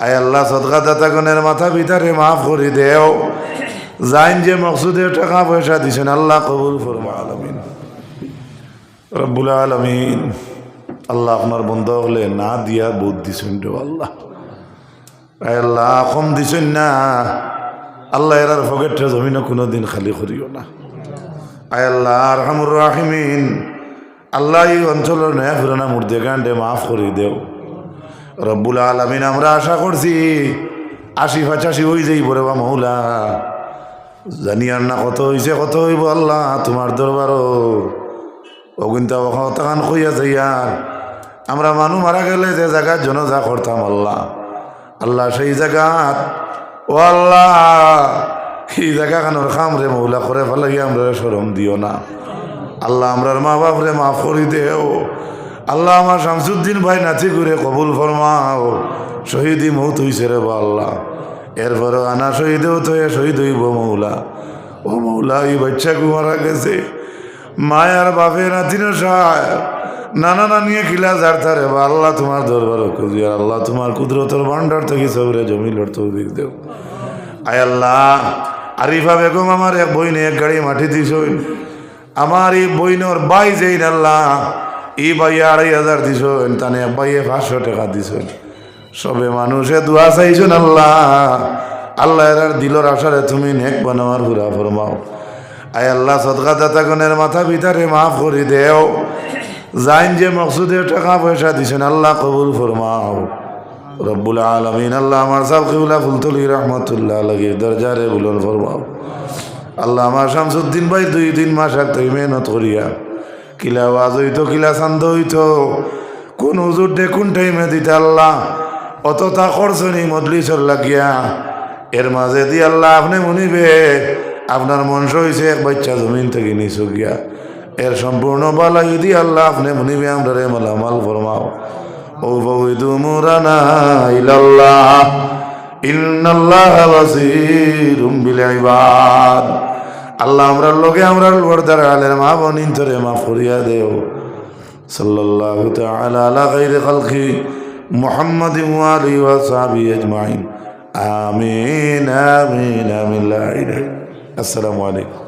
আয় আল্লাহ সদকা দাতাগণের মাথা ভিতরে মাফ করে দেও। যাইন যে মকসুদে টাকা পয়সা দিছেন, আল্লাহ কবুল ফরমা আলমিন। রব্বুল আলমিন। আল্লাহ আপনার বন্ধ হলে না দিয়া বুধ দিছেন রে আল্লাহ। আয় আল্লাহ, কম দিছেন না। আল্লাহ এরার ফকেটটা জমিনও কোনো দিন খালি করিও না। আয় আল্লাহ রহমুর রাহিমিন। আল্লাহ এই অঞ্চলের নয়া ফিরানা মূর্তি গান্ডে মাফ করে দেও। রব্বুল আলমিন, আমরা আশা করছি আশি পঁচাশি হয়ে যাই পরে বা মৌলা। জানি আর না কত হয়েছে কত হইব আল্লাহ, তোমার দরবারও। অগুন্তা অকান কইয়া যাইয়ার আমরা মানুষ মারা গেলে যে জায়গার জনজা করতাম আল্লাহ। আল্লাহ সেই জায়গাত ও আল্লাহ, এই জায়গা খানোর খাম রে মৌলা, করে ফেলাই আমরা সরম দিও না। আল্লাহ আমরার মা বাপ রে মাফ করি দেও। আল্লাহ আমার শামসুদ্দিন ভাই নাচি করে কবুল ফরমাও। শহীদি মৌত হইছে রে বা আল্লাহ। এরপরে আনা শহীদেও তো শহীদ হইব মৌলা। ও মৌলা, এই বাচ্চা মারা গেছে। মায়ার বাপে নাতিন নানা নানিয়ে খিলা যার তারে বা আল্লাহ তোমার দরবার আল্লাহ তোমার কুদরতর ভান্ডার থেকে সবরে জমিলর তৌফিক দেও। আয় আল্লাহ, আরিফা বেগম আমার এক বইনে এক গাড়ি মাটি দিছইন আমার এই বইনর বাই যেইন আল্লাহ। এই বাইয়ে আড়াই হাজার দিছইন তানে বাইয়ে পাঁচশো টাকা দিছইন সবে মানুষে দোয়া চাইছেন আল্লাহ। আল্লাহ এরার দিলর আশারে তুমি নেক বানাবার পুরা ফরমাও। আয় আল্লাহ, সদকা দাতাগণের মাথা ভিতরে মাফ করে দেও। যাইন যে মকসুদে টাকা পয়সা দিছেন, আল্লাহ কবুল ফরমাও। রব্বুল আলমিন, আল্লাহ আমার সাহ কিবুল্লা ফুলতলি রহমতুল্লাহ লাগে দরজারে বুলন ফরমাও। আল্লাহ আমার শামসুদ্দিন ভাই দুই তিন মাস আগতে মেহনত করিয়া কিলা আওয়াজ হইতো, কিলা শান্ত হইতো। কোন হুজুর ডে কোন টাইমে দিতে আল্লাহ, অত তা খরচনি মদলিসর লাগিয়া। এর মাঝে দিয়ে আল্লাহ আপনি মনিবে, আপনার মন হয়েছে এক বাচ্চা জমিন থেকে নিচু গিয়া এর সম্পূর্ণ বালাই দিয়ে আল্লাহ আপনি মনিবে আমরা রে মালামাল ফরমাও। ও বৈদু মুরানা ইলাল্লাহ, ইন্নাল্লাহ বাসীরুম আল্লাহ আমরার লোকে আমরার লোয়ার আলের মা বনিন তোরে মা ফরিয়া দেও। সাল্লাল্লাহু তাআলা আলা গায়রি খালকি মুহাম্মাদ ওয়া আলিহি ওয়া সাহবিহি আজমাইন। আমিন আমিন আমিন, লা ইলাহা আসসালামু আলাইকুম।